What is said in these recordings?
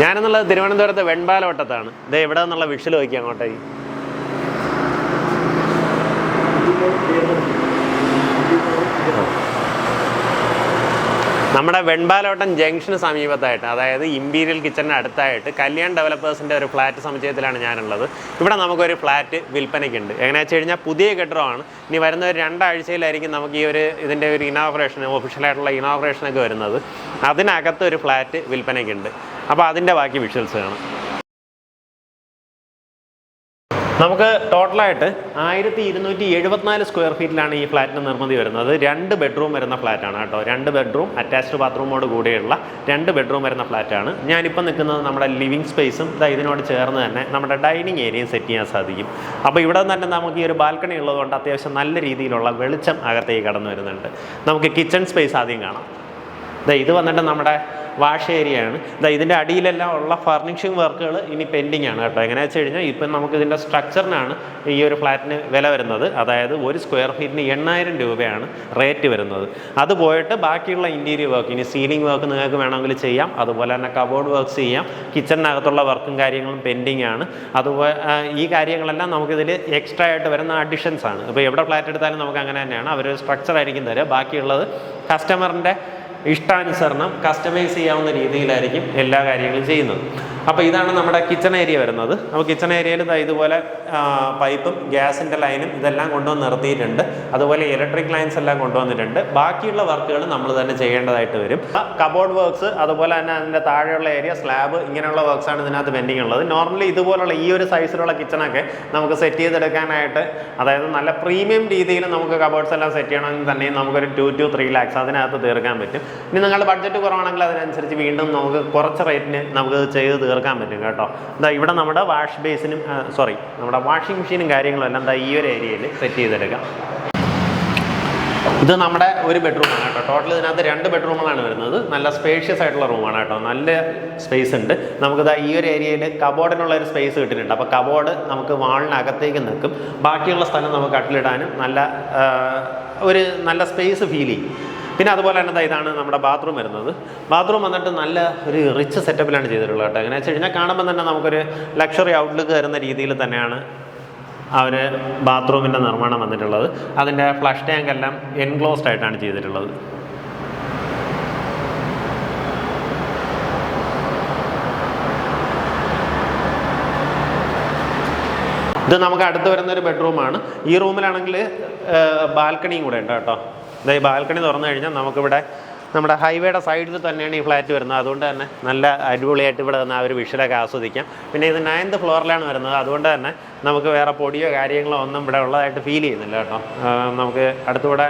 ഞാനെന്നുള്ളത് തിരുവനന്തപുരത്ത് വെൺപാലവട്ടത്താണ്. ഇത് എവിടെ നിന്നുള്ള വിഷൽ നോക്കി അങ്ങോട്ടേക്ക്. നമ്മുടെ വെൺപാലോട്ടം ജംഗ്ഷന് സമീപത്തായിട്ട് അതായത് ഇമ്പീരിയൽ കിച്ചണിന് അടുത്തായിട്ട് കല്യാൺ ഡെവലപ്പേഴ്സിന്റെ ഒരു ഫ്ലാറ്റ് സമുച്ചയത്തിലാണ് ഞാനുള്ളത്. ഇവിടെ നമുക്കൊരു ഫ്ലാറ്റ് വിൽപ്പനയ്ക്കുണ്ട്. എങ്ങനെയാ വെച്ച് കഴിഞ്ഞാൽ പുതിയ കെട്ടിടമാണ്. ഇനി വരുന്ന ഒരു രണ്ടാഴ്ചയിലായിരിക്കും നമുക്ക് ഈ ഒരു ഇതിന്റെ ഒരു ഇനോഗ്രേഷൻ ഒഫീഷ്യലായിട്ടുള്ള ഇനോഗ്രേഷനൊക്കെ വരുന്നത്. അതിനകത്ത് ഒരു ഫ്ലാറ്റ് വിൽപ്പനയ്ക്കുണ്ട്. അപ്പോൾ അതിന്റെ ബാക്കി വിഷ്വൽസ് കാണാം. നമുക്ക് ടോട്ടലായിട്ട് ആയിരത്തി ഇരുന്നൂറ്റി എഴുപത്തിനാല് സ്ക്വയർ ഫീറ്റിലാണ് ഈ ഫ്ലാറ്റിന് നിർമ്മിതി വരുന്നത്. രണ്ട് ബെഡ്റൂം വരുന്ന ഫ്ലാറ്റാണ് കേട്ടോ. രണ്ട് ബെഡ്റൂം അറ്റാച്ച്ഡ് ബാത്റൂമോട് കൂടിയുള്ള രണ്ട് ബെഡ്റൂം വരുന്ന ഫ്ലാറ്റാണ് ഞാനിപ്പോൾ നിൽക്കുന്നത് നമ്മുടെ ലിവിങ് സ്പേസും ഇതാ ഇതിനോട് ചേർന്ന് തന്നെ നമ്മുടെ ഡൈനിങ് ഏരിയയും സെറ്റ് ചെയ്യാൻ സാധിക്കും. അപ്പോൾ ഇവിടെ തന്നെ നമുക്ക് ഈ ഒരു ബാൽക്കണി ഉള്ളതുകൊണ്ട് അത്യാവശ്യം നല്ല രീതിയിലുള്ള വെളിച്ചം അകത്തേക്ക് കടന്നു വരുന്നുണ്ട്. നമുക്ക് കിച്ചൺ സ്പേസ് ആദ്യം കാണാം. ഇത് വന്നിട്ട് നമ്മുടെ വാഷ് ഏരിയയാണ്. ഇതാ ഇതിന്റെ അടിയിലെല്ലാം ഉള്ള ഫർണിഷിംഗ് വർക്കുകൾ ഇനി പെൻഡിങ് ആണ് കേട്ടോ. എങ്ങനെ വെച്ച് കഴിഞ്ഞാൽ ഇപ്പം നമുക്ക് ഇതിന്റെ സ്ട്രക്ചറിനാണ് ഈ ഒരു ഫ്ലാറ്റിന് വില വരുന്നത്. അതായത് ഒരു സ്ക്വയർ ഫീറ്റിന് എണ്ണായിരം രൂപയാണ് റേറ്റ് വരുന്നത്. അത് പോയിട്ട് ബാക്കിയുള്ള ഇന്റീരിയർ വർക്ക് ഇനി സീലിംഗ് വർക്ക് നിങ്ങൾക്ക് വേണമെങ്കിൽ ചെയ്യാം. അതുപോലെ തന്നെ കബോർഡ് വർക്ക്സ് ചെയ്യാം. കിച്ചണിനകത്തുള്ള വർക്കും കാര്യങ്ങളും പെൻഡിങ് ആണ്. അതുപോലെ ഈ കാര്യങ്ങളെല്ലാം നമുക്കിതിൽ എക്സ്ട്രാ ആയിട്ട് വരുന്ന അഡിഷൻസ് ആണ്. ഇപ്പോൾ എവിടെ ഫ്ലാറ്റ് എടുത്താലും നമുക്ക് അങ്ങനെ തന്നെയാണ്. അവർ സ്ട്രക്ചർ ആയിരിക്കും തരിക ബാക്കിയുള്ളത് കസ്റ്റമറിന്റെ ഇഷ്ടാനുസരണം കസ്റ്റമൈസ് ചെയ്യാവുന്ന രീതിയിലായിരിക്കും എല്ലാ കാര്യങ്ങളും ചെയ്യുന്നത്. അപ്പോൾ ഇതാണ് നമ്മുടെ കിച്ചൺ ഏരിയ വരുന്നത്. അപ്പോൾ കിച്ചൺ ഏരിയയിൽ ഇതുപോലെ പൈപ്പും ഗ്യാസിന്റെ ലൈനും ഇതെല്ലാം കൊണ്ടുവന്ന് നിർത്തിയിട്ടുണ്ട്. അതുപോലെ ഇലക്ട്രിക് ലൈൻസ് എല്ലാം കൊണ്ടുവന്നിട്ടുണ്ട്. ബാക്കിയുള്ള വർക്കുകൾ നമ്മൾ തന്നെ ചെയ്യേണ്ടതായിട്ട് വരും. കബോർഡ് വർക്ക്സ് അതുപോലെ തന്നെ അതിന്റെ താഴെയുള്ള ഏരിയ സ്ലാബ് ഇങ്ങനെയുള്ള വർക്ക്സ് ആണ് ഇതിനകത്ത് പെൻഡിങ് ഉള്ളത്. നോർമലി ഇതുപോലുള്ള ഈ ഒരു സൈസിലുള്ള കിച്ചണൊക്കെ നമുക്ക് സെറ്റ് ചെയ്തെടുക്കാനായിട്ട് അതായത് നല്ല പ്രീമിയം രീതിയിൽ നമുക്ക് കബോർഡ്സ് എല്ലാം സെറ്റ് ചെയ്യണമെങ്കിൽ തന്നെയും നമുക്കൊരു ടു ടു ത്രീ ലാക്സ് അതിനകത്ത് തീർക്കാൻ പറ്റും. ഇനി നിങ്ങളുടെ ബഡ്ജറ്റ് കുറവാണെങ്കിൽ അതിനനുസരിച്ച് വീണ്ടും നമുക്ക് കുറച്ച് റേറ്റിന് നമുക്ക് ചെയ്ത് തീർക്കാൻ പറ്റും കേട്ടോ. എന്താ ഇവിടെ നമ്മുടെ വാഷ് ബേസിനും സോറി നമ്മുടെ വാഷിംഗ് മെഷീനും കാര്യങ്ങളും എല്ലാം എന്താ ഈ ഒരു ഏരിയയിൽ സെറ്റ് ചെയ്തെടുക്കാം. ഇത് നമ്മുടെ ഒരു ബെഡ്റൂമാണ് കേട്ടോ. ടോട്ടൽ ഇതിനകത്ത് രണ്ട് ബെഡ്റൂമുകളാണ് വരുന്നത്. നല്ല സ്പേഷ്യസ് ആയിട്ടുള്ള റൂമാണ് കേട്ടോ. നല്ല സ്പേസ് ഉണ്ട്. നമുക്കിതാ ഈ ഒരു ഏരിയയിൽ കബോർഡിനുള്ള ഒരു സ്പേസ് കിട്ടിയിട്ടുണ്ട് അപ്പോൾ കബോർഡ് നമുക്ക് വാളിനകത്തേക്ക് നിൽക്കും. ബാക്കിയുള്ള സ്ഥലം നമുക്ക് കട്ടിലിടാനും നല്ല ഒരു നല്ല സ്പേസ് ഫീൽ ചെയ്യും. പിന്നെ അതുപോലെ തന്നെ ഇതാണ് നമ്മുടെ ബാത്റൂം വരുന്നത്. ബാത്റൂം വന്നിട്ട് നല്ല ഒരു റിച്ച് സെറ്റപ്പിലാണ് ചെയ്തിട്ടുള്ളത് കേട്ടോ. എങ്ങനെ വെച്ച് കഴിഞ്ഞാൽ കാണുമ്പോൾ തന്നെ നമുക്കൊരു ലക്ഷറി ഔട്ട്ലുക്ക് തരുന്ന രീതിയിൽ തന്നെയാണ് അവർ ബാത്റൂമിന്റെ നിർമ്മാണം വന്നിട്ടുള്ളത്. അതിന്റെ ഫ്ലഷ് ടാങ്ക് എല്ലാം എൻക്ലോസ്ഡ് ആയിട്ടാണ് ചെയ്തിട്ടുള്ളത്. ഇത് നമുക്ക് അടുത്ത് വരുന്ന ഒരു ബെഡ്റൂമാണ് ഈ റൂമിലാണെങ്കിൽ ബാൽക്കണിയും കൂടെ ഉണ്ട് കേട്ടോ. ഇതാ ഈ ബാൽക്കണി തുറന്നു കഴിഞ്ഞാൽ നമുക്കിവിടെ നമ്മുടെ ഹൈവേയുടെ സൈഡിൽ തന്നെയാണ് ഈ ഫ്ലാറ്റ് വരുന്നത്. അതുകൊണ്ട് തന്നെ നല്ല അടിപൊളിയായിട്ട് ഇവിടെ നിന്ന് ആ ഒരു വിഷലൊക്കെ ആസ്വദിക്കാം. പിന്നെ ഇത് നയൻത് ഫ്ലോറിലാണ് വരുന്നത്. അതുകൊണ്ട് തന്നെ നമുക്ക് വേറെ പൊടിയോ കാര്യങ്ങളോ ഒന്നും ഇവിടെ ഉള്ളതായിട്ട് ഫീൽ ചെയ്യുന്നില്ല കേട്ടോ. നമുക്ക് അടുത്തൂടെ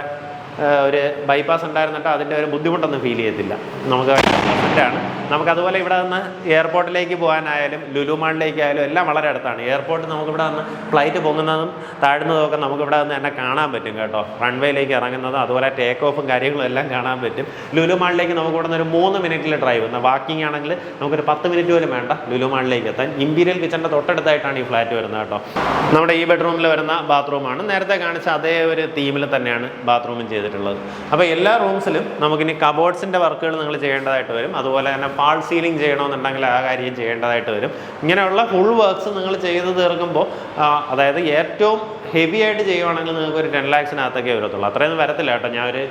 ഒരു ബൈപ്പാസ് ഉണ്ടായിരുന്നിട്ട് അതിന്റെ ഒരു ബുദ്ധിമുട്ടൊന്നും ഫീൽ ചെയ്യത്തില്ല. നമുക്ക് ആണ് നമുക്കതുപോലെ ഇവിടെ നിന്ന് എയർപോർട്ടിലേക്ക് പോകാനായാലും ലുലു ആയാലും എല്ലാം വളരെ അടുത്താണ്. എയർപോർട്ട് നമുക്കിവിടെ നിന്ന് ഫ്ലൈറ്റ് പൊങ്ങുന്നതും താഴുന്നതും ഒക്കെ നമുക്ക് ഇവിടെ നിന്ന് തന്നെ കാണാൻ പറ്റും കേട്ടോ. റൺവേയിലേക്ക് ഇറങ്ങുന്നതും അതുപോലെ ടേക്ക് ഓഫും കാര്യങ്ങളും എല്ലാം കാണാൻ പറ്റും. ലുലുമാളിലേക്ക് നമുക്ക് ഇവിടെ നിന്ന് ഒരു മൂന്ന് മിനിറ്റിൽ ഡ്രൈവ് വാക്കിംഗ് ആണെങ്കിൽ നമുക്കൊരു പത്ത് മിനിറ്റ് പോലും വേണ്ട ലുലുമാളിലേക്ക് എത്താൻ. ഇമ്പീരിയൽ കിച്ചന്റെ തൊട്ടടുത്തായിട്ടാണ് ഈ ഫ്ലാറ്റ് വരുന്നത് കേട്ടോ. നമ്മുടെ ഈ ബെഡ്റൂമിൽ വരുന്ന ബാത്റൂമാണ് നേരത്തെ കാണിച്ച അതേ ഒരു തീമിൽ തന്നെയാണ് ബാത്റൂമും ചെയ്തിട്ടുള്ളത്. അപ്പോൾ എല്ലാ റൂംസിലും നമുക്കിനി കബോർഡ്സിന്റെ വർക്കുകൾ നിങ്ങൾ ചെയ്യേണ്ടതായിട്ട് വരും. അതുപോലെ തന്നെ പാൾ സീലിംഗ് ചെയ്യണമെന്നുണ്ടെങ്കിൽ ആ കാര്യം ചെയ്യേണ്ടതായിട്ട് വരും. ഇങ്ങനെയുള്ള ഫുൾ വർക്ക്സ് നിങ്ങൾ ചെയ്ത് തീർക്കുമ്പോൾ അതായത് ഏറ്റവും ഹെവി ആയിട്ട് ചെയ്യുവാണെങ്കിൽ നിങ്ങൾക്ക് ഒരു ടെൻ ലാക്സിനകത്തൊക്കെ വരത്തുള്ളൂ. അത്രയൊന്നും വരത്തില്ല കേട്ടോ. ഞാൻ ഒരു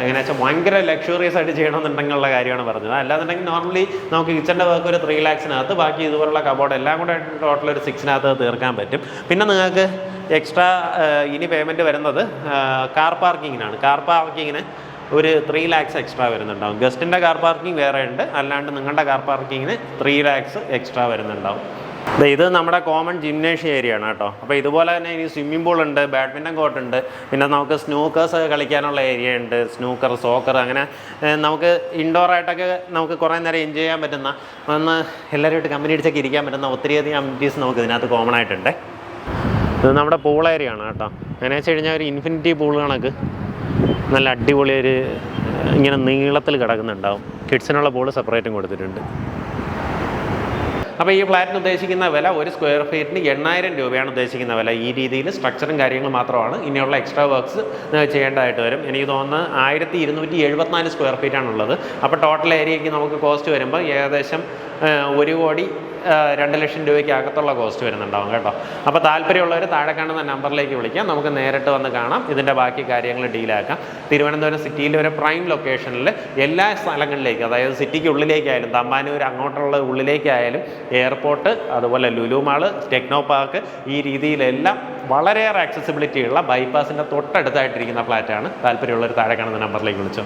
എങ്ങനെ വെച്ചാൽ ഭയങ്കര ലക്ഷറിയസ് ആയിട്ട് ചെയ്യണമെന്നുണ്ടെങ്കിലുള്ള കാര്യമാണ് പറഞ്ഞത്. അല്ലാന്നുണ്ടെങ്കിൽ നോർമലി നമുക്ക് കിച്ചന്റെ വർക്ക് ഒരു ത്രീ ലാക്സിനകത്ത് ബാക്കി ഇതുപോലുള്ള കബോർഡ് എല്ലാം കൂടെ ടോട്ടൽ ഒരു സിക്സിനകത്ത് തീർക്കാൻ പറ്റും. പിന്നെ നിങ്ങൾക്ക് എക്സ്ട്രാ ഇനി പേയ്മെന്റ് വരുന്നത് കാർ പാർക്കിങ്ങിനാണ് കാർ പാർക്കിങ്ങിന് ഒരു ത്രീ ലാക്സ് എക്സ്ട്രാ വരുന്നുണ്ടാവും. ഗസ്റ്റിന്റെ കാർ പാർക്കിംഗ് വേറെ ഉണ്ട്. അല്ലാണ്ട് നിങ്ങളുടെ കാർ പാർക്കിങ്ങിന് ത്രീ ലാക്സ് എക്സ്ട്രാ വരുന്നുണ്ടാവും. ഇത് നമ്മുടെ കോമൺ ജിംനേഷ്യം ഏരിയ ആണ് കേട്ടോ. അപ്പോൾ ഇതുപോലെ തന്നെ ഇനി സ്വിമ്മിംഗ് പൂൾ ഉണ്ട് ബാഡ്മിന്റൺ കോർട്ട് ഉണ്ട്. പിന്നെ നമുക്ക് സ്നൂക്കേഴ്സ് കളിക്കാനുള്ള ഏരിയ ഉണ്ട്. സ്നൂക്കർ സോക്കർ അങ്ങനെ നമുക്ക് ഇൻഡോർ ആയിട്ടൊക്കെ നമുക്ക് കുറേ നേരം എൻജോയ് ചെയ്യാൻ പറ്റുന്ന ഒന്ന് എല്ലാവരുമായിട്ട് കമ്പനി അടിച്ചൊക്കെ ഇരിക്കാൻ പറ്റുന്ന ഒത്തിരിയധികം അമിറ്റീസ് നമുക്ക് ഇതിനകത്ത് കോമൺ ആയിട്ടുണ്ട്. ഇത് നമ്മുടെ പൂൾ ഏരിയ ആണ് കേട്ടോ. അങ്ങനെ വെച്ച് കഴിഞ്ഞാൽ ഒരു ഇൻഫിനിറ്റി പൂൾ കണക്ക്. നല്ല അടിപൊളിയൊരു ഇങ്ങനെ നീളത്തിൽ കിടക്കുന്നുണ്ടാവും. കിഡ്സിനുള്ള ബോൾ സെപ്പറേറ്റും കൊടുത്തിട്ടുണ്ട്. അപ്പോൾ ഈ ഫ്ലാറ്റിന് ഉദ്ദേശിക്കുന്ന വില ഒരു സ്ക്വയർ ഫീറ്റിന് എണ്ണായിരം രൂപയാണ് ഉദ്ദേശിക്കുന്ന വില. ഈ രീതിയിൽ സ്ട്രക്ചറും കാര്യങ്ങളും മാത്രമാണ്. ഇനിയുള്ള എക്സ്ട്രാ വർക്ക്സ് ചെയ്യേണ്ടതായിട്ട് വരും. എനിക്ക് തോന്നുന്നത് ആയിരത്തി ഇരുന്നൂറ്റി എഴുപത്തിനാല് സ്ക്വയർ ഫീറ്റാണുള്ളത് അപ്പോൾ ടോട്ടൽ ഏരിയയ്ക്ക് നമുക്ക് കോസ്റ്റ് വരുമ്പോൾ ഏകദേശം ഒരു കോടി രണ്ട് ലക്ഷം രൂപയ്ക്ക് അകത്തുള്ള കോസ്റ്റ് വരുന്നുണ്ടാവും കേട്ടോ. അപ്പോൾ താല്പര്യമുള്ളവർ താഴെ കാണുന്ന നമ്പറിലേക്ക് വിളിക്കാം. നമുക്ക് നേരിട്ട് വന്ന് കാണാം. ഇതിന്റെ ബാക്കി കാര്യങ്ങൾ ഡീലാക്കാം തിരുവനന്തപുരം സിറ്റിയിലെ ഒരു പ്രൈം ലൊക്കേഷനിൽ എല്ലാ സ്ഥലങ്ങളിലേക്കും അതായത് സിറ്റിക്ക് ഉള്ളിലേക്കായാലും തമ്പാനൂർ അങ്ങോട്ടുള്ള ഉള്ളിലേക്കായാലും എയർപോർട്ട് അതുപോലെ ലുലു മാൾ ടെക്നോ പാർക്ക് ഈ രീതിയിലെല്ലാം വളരെയേറെ ആക്സസിബിലിറ്റി ഉള്ള ബൈപ്പാസിന്റെ തൊട്ടടുത്തായിട്ടിരിക്കുന്ന ഫ്ലാറ്റാണ് താല്പര്യമുള്ളൊരു താഴെ കാണുന്ന നമ്പറിലേക്ക് വിളിച്ചോ.